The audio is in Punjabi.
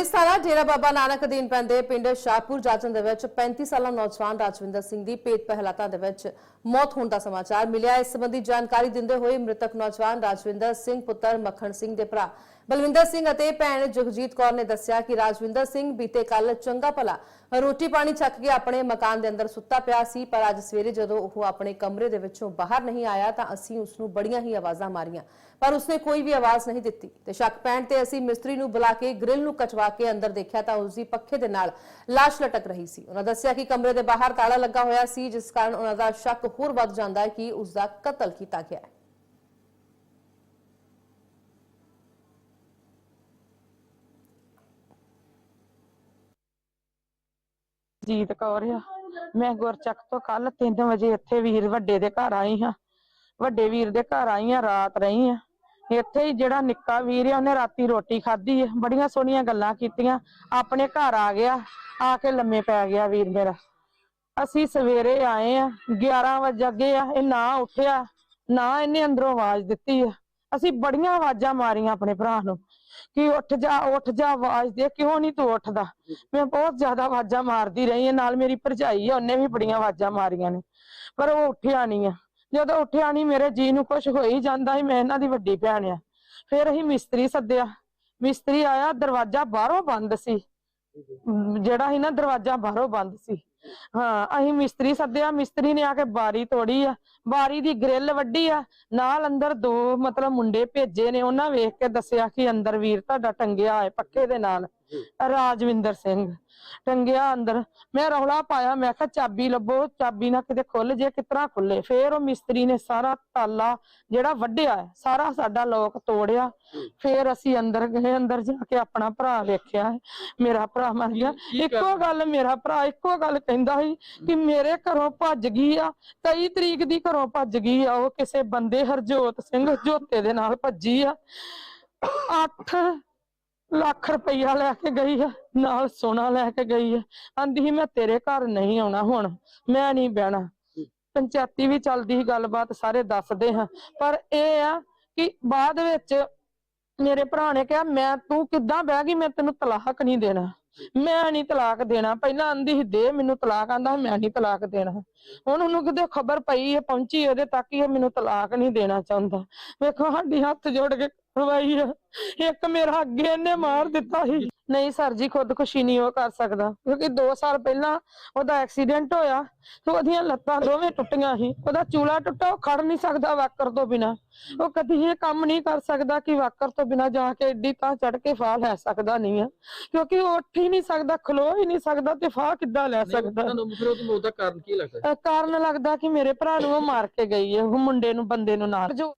ਪੁਲਿਸ ਥਾਣਾ ਡੇਰਾ ਬਾਬਾ ਨਾਨਕ ਅਧੀਨ ਪੈਂਦੇ ਪਿੰਡ ਸ਼ਾਹਪੁਰ ਜਾਜਨ ਦੇ ਵਿੱਚ 35 ਸਾਲਾ ਨੌਜਵਾਨ ਰਾਜਵਿੰਦਰ ਸਿੰਘ ਦੀ ਪੇਟ ਪਹਿਲਾਤਾਂ ਦੇ ਵਿੱਚ ਮੌਤ ਹੋਣ ਦਾ ਸਮਾਚਾਰ ਮਿਲਿਆ। ਇਸ ਸੰਬੰਧੀ ਜਾਣਕਾਰੀ ਦਿੰਦੇ ਹੋਏ ਮ੍ਰਿਤਕ ਨੌਜਵਾਨ ਰਾਜਵਿੰਦਰ ਸਿੰਘ ਪੁੱਤਰ ਮੱਖਣ ਸਿੰਘ ਦੇ ਭਰਾ ਬਲਵਿੰਦਰ ਸਿੰਘ ਅਤੇ ਭੈਣ ਜਗਜੀਤ ਕੌਰ ਨੇ ਦੱਸਿਆ ਕਿ ਰਾਜਵਿੰਦਰ ਸਿੰਘ ਬੀਤੇ ਕੱਲ ਚੰਗਾ ਭਲਾ ਰੋਟੀ ਪਾਣੀ ਛੱਕ ਕੇ ਆਪਣੇ ਮਕਾਨ ਦੇ ਅੰਦਰ ਸੁੱਤਾ ਪਿਆ ਸੀ, ਪਰ ਅੱਜ ਸਵੇਰੇ ਜਦੋਂ ਉਹ ਆਪਣੇ ਕਮਰੇ ਦੇ ਵਿੱਚੋਂ ਬਾਹਰ ਨਹੀਂ ਆਇਆ ਤਾਂ ਅਸੀਂ ਉਸ ਨੂੰ ਬੜੀਆਂ ਹੀ ਆਵਾਜ਼ਾਂ ਮਾਰੀਆਂ, ਪਰ ਉਸਨੇ ਕੋਈ ਵੀ ਆਵਾਜ਼ ਨਹੀਂ ਦਿੱਤੀ ਤੇ ਸ਼ੱਕ ਪੈਣ ਤੇ ਅਸੀਂ ਮਿਸਤਰੀ ਨੂੰ ਬੁਲਾ ਕੇ ਗ੍ਰਿਲ ਨੂੰ ਕਚਵਾ ਕੇ ਅੰਦਰ ਦੇਖਿਆ ਤਾਂ ਉਸ ਦੀ ਪੱਖੇ ਦੇ ਨਾਲ ਲਾਸ਼ ਲਟਕ ਰਹੀ ਸੀ। ਉਹਨਾਂ ਦੱਸਿਆ ਕਿ ਕਮਰੇ ਦੇ ਬਾਹਰ ਤਾਲਾ ਲੱਗਾ ਹੋਇਆ ਸੀ, ਜਿਸ ਕਾਰਨ ਉਹਨਾਂ ਦਾ ਸ਼ੱਕ ਹੋਰ ਵੱਧ ਜਾਂਦਾ ਹੈ ਕਿ ਉਸ ਦਾ ਕਤਲ ਕੀਤਾ ਗਿਆ ਹੈ। ਜੀਤ ਕੌਰ ਆ। ਮੈਂ ਗੁਰਚੱਕ ਤੋਂ ਕੱਲ 3 ਵਜੇ ਇੱਥੇ ਵੀਰ ਵੱਡੇ ਦੇ ਘਰ ਆਈ ਹਾਂ। ਵੱਡੇ ਵੀਰ ਦੇ ਘਰ ਆਈ ਆ ਰਾਤ ਰਹੀ ਆ ਇੱਥੇ ਹੀ ਜਿਹੜਾ ਨਿੱਕਾ ਵੀਰ ਆ, ਉਹਨੇ ਰਾਤੀ ਰੋਟੀ ਖਾਧੀ ਹੈ ਬੜੀਆਂ ਸੋਹਣੀਆਂ ਗੱਲਾਂ ਕੀਤੀਆਂ। ਆਪਣੇ ਘਰ ਆ ਗਿਆ, ਆ ਕੇ ਲੰਮੇ ਪੈ ਗਿਆ ਵੀਰ ਮੇਰਾ। ਅਸੀਂ ਸਵੇਰੇ ਆਏ ਆ 11 ਵਜੇ ਅੱਗੇ ਆ, ਇਹ ਨਾ ਉੱਠਿਆ, ਨਾ ਇਹਨੇ ਅੰਦਰੋਂ ਆਵਾਜ਼ ਦਿੱਤੀ ਆ। ਅਸੀਂ ਬੜੀਆਂ ਆਵਾਜ਼ਾਂ ਮਾਰੀਆਂ ਆਪਣੇ ਭਰਾ ਨੂੰ ਕਿ ਉੱਠ ਜਾ ਉੱਠ ਜਾ ਆਵਾਜ਼ ਦੇ, ਕਿਉਂ ਨਹੀਂ ਤੂੰ ਉੱਠਦਾ? ਮੈਂ ਬਹੁਤ ਜ਼ਿਆਦਾ ਆਵਾਜ਼ਾਂ ਮਾਰਦੀ ਰਹੀ ਹਾਂ, ਨਾਲ ਮੇਰੀ ਭਰਜਾਈ ਆ, ਉਹਨੇ ਵੀ ਬੜੀਆਂ ਆਵਾਜ਼ਾਂ ਮਾਰੀਆਂ ਨੇ, ਪਰ ਉਹ ਉੱਠਿਆ ਨਹੀਂ ਆ। ਜਦੋਂ ਉੱਠਿਆ ਨਹੀਂ ਮੇਰੇ ਜੀ ਨੂੰ ਕੁਝ ਹੋ ਹੀ ਜਾਂਦਾ ਸੀ, ਮੈਂ ਇਹਨਾਂ ਦੀ ਵੱਡੀ ਭੈਣ ਆ। ਫਿਰ ਅਸੀਂ ਮਿਸਤਰੀ ਸੱਦਿਆ। ਮਿਸਤਰੀ ਆਇਆ, ਦਰਵਾਜ਼ਾ ਬਾਹਰੋਂ ਬੰਦ ਸੀ। ਜਿਹੜਾ ਸੀ ਨਾ, ਦਰਵਾਜ਼ਾ ਬਾਹਰੋਂ ਬੰਦ ਸੀ। ਹਾਂ, ਅਸੀਂ ਮਿਸਤਰੀ ਸੱਦਿਆ, ਮਿਸਤਰੀ ਨੇ ਆ ਕੇ ਬਾਰੀ ਤੋੜੀ ਆ। ਬਾਰੀ ਦੀ ਗ੍ਰਿਲ ਵੱਢੀ ਆ। ਨਾਲ ਅੰਦਰ ਦੋ ਮਤਲਬ ਮੁੰਡੇ ਭੇਜੇ ਨੇ, ਉਹਨਾਂ ਵੇਖ ਕੇ ਦੱਸਿਆ ਕਿ ਅੰਦਰ ਵੀਰ ਤੁਹਾਡਾ ਟੰਗਿਆ ਹੈ ਪੱਕੇ ਦੇ ਨਾਲ। ਰਾਜਵਿੰਦਰ ਸਿੰਘ। ਟੰਗਿਆ ਅੰਦਰ। ਮੈਂ ਰੌਲਾ ਪਾਇਆ ਮੈਂ ਕਿਹਾ ਚਾਬੀ ਲੱਭੋ ਚਾਬੀ ਨਾ ਕਿਤੇ ਖੁੱਲ ਜੇ ਕਿਤਰਾ ਖੁੱਲੇ? ਫੇਰ ਉਹ ਮਿਸਤਰੀ ਨੇ ਸਾਰਾ ਤਾਲਾ ਜਿਹੜਾ ਵੱਢਿਆ ਸਾਰਾ ਸਾਡਾ ਲੋਕ ਤੋੜਿਆ। ਫੇਰ ਅਸੀਂ ਅੰਦਰ ਗਏ ਅੰਦਰ ਜਾ ਕੇ ਆਪਣਾ ਭਰਾ ਵੇਖਿਆ ਮੇਰਾ ਭਰਾ ਮਰ ਗਿਆ। ਇੱਕੋ ਗੱਲ ਮੇਰਾ ਭਰਾ ਇੱਕੋ ਗੱਲ ਕਹਿੰਦਾ ਸੀ ਕਿ ਮੇਰੇ ਘਰੋਂ ਭੱਜ ਗਈ ਆ 23 ਤਰੀਕ ਦੀ ਘਰੋਂ ਭੱਜ ਗਈ ਆ ਉਹ ਕਿਸੇ ਬੰਦੇ ਹਰਜੋਤ ਸਿੰਘ ਜੋਤੇ ਦੇ ਨਾਲ ਭੱਜੀ ਆ। 8 ਲੱਖ ਰੁਪਈਆ ਲੈ ਕੇ ਗਈ ਆ, ਨਾਲ ਸੋਨਾ ਲੈ ਕੇ ਗਈ ਹੈ ਆਂਦੀ ਸੀ, ਮੈਂ ਤੇਰੇ ਘਰ ਨਹੀਂ ਆਉਣਾ ਹੁਣ, ਮੈਂ ਨਹੀਂ ਬਹਿਣਾ। ਪੰਚਾਇਤੀ ਵੀ ਚੱਲਦੀ ਸੀ, ਗੱਲਬਾਤ ਸਾਰੇ ਦੱਸਦੇ ਹਾਂ। ਪਰ ਇਹ ਆ ਕਿ ਬਾਅਦ ਵਿੱਚ ਮੇਰੇ ਭਰਾ ਨੇ ਕਿਹਾ, ਮੈਂ, ਤੂੰ ਕਿੱਦਾਂ ਬਹਿ ਗਈ? ਮੈਂ ਤੈਨੂੰ ਤਲਾਕ ਨਹੀਂ ਦੇਣਾ। ਮੈਂ ਨਹੀਂ ਤਲਾਕ ਦੇਣਾ। ਪਹਿਲਾਂ ਆਂਦੀ ਸੀ, ਦੇ ਮੈਨੂੰ ਤਲਾਕ। ਆਂਦਾ ਮੈਂ ਨਹੀਂ ਤਲਾਕ ਦੇਣਾ। ਹੁਣ ਉਹਨੂੰ ਕਿਤੇ ਖਬਰ ਪਈ ਹੈ, ਪਹੁੰਚੀ ਉਹਦੇ ਤੱਕ ਹੀ ਮੈਨੂੰ ਤਲਾਕ ਨਹੀਂ ਦੇਣਾ ਚਾਹੁੰਦਾ। ਵੇਖੋ, ਸਾਡੀ ਹੱਥ ਜੋੜ ਕੇ ਕਰਵਾਈ ਆ। ਇੱਕ ਮੇਰਾ ਅੱਗੇ ਇਹਨੇ ਮਾਰ ਦਿੱਤਾ ਸੀ। ਨਹੀਂ ਸਰ ਜੀ ਖੁਦਕੁਸ਼ੀ ਨਹੀਂ ਉਹ ਕਰ ਸਕਦਾ। ਕਿਉਂਕਿ 2 ਸਾਲ ਪਹਿਲਾਂ ਉਹਦਾ ਐਕਸੀਡੈਂਟ ਹੋਇਆ ਤੇ ਉਹਦੀਆਂ ਲੱਤਾਂ ਦੋਵੇਂ ਟੁੱਟੀਆਂ ਸੀ। ਉਹਦਾ ਚੂਲਾ ਟੁੱਟਾ ਉਹ ਖੜ ਨਹੀਂ ਸਕਦਾ ਵਾਕਰ ਤੋਂ ਬਿਨਾ। ਉਹ ਕਦੀ ਇਹ ਕੰਮ ਨਹੀਂ ਕਰ ਸਕਦਾ ਕਿ ਵਾਕਰ ਤੋਂ ਬਿਨਾ ਜਾ ਕੇ ਏਡੀ ਤਾਂ ਚੜ ਕੇ ਫਾਹ ਲੈ ਸਕਦਾ ਨਹੀਂ ਆ। ਕਿਉਂਕਿ ਉਹ ਉੱਠ ਹੀ ਨਹੀਂ ਸਕਦਾ ਖਲੋ ਹੀ ਨਹੀਂ ਸਕਦਾ ਤੇ ਫਾਹ ਕਿੱਦਾਂ ਲੈ ਸਕਦਾ? ਤੁਹਾਨੂੰ ਫਿਰ ਕਾਰਨ ਕੀ ਲੱਗਦਾ? ਕਾਰਨ ਲੱਗਦਾ ਕਿ ਮੇਰੇ ਭਰਾ ਨੂੰ ਉਹ ਮਾਰ ਕੇ ਗਈ ਹੈ ਉਹ ਮੁੰਡੇ ਨੂੰ ਬੰਦੇ ਨੂੰ ਨਾਲ। ਜੋ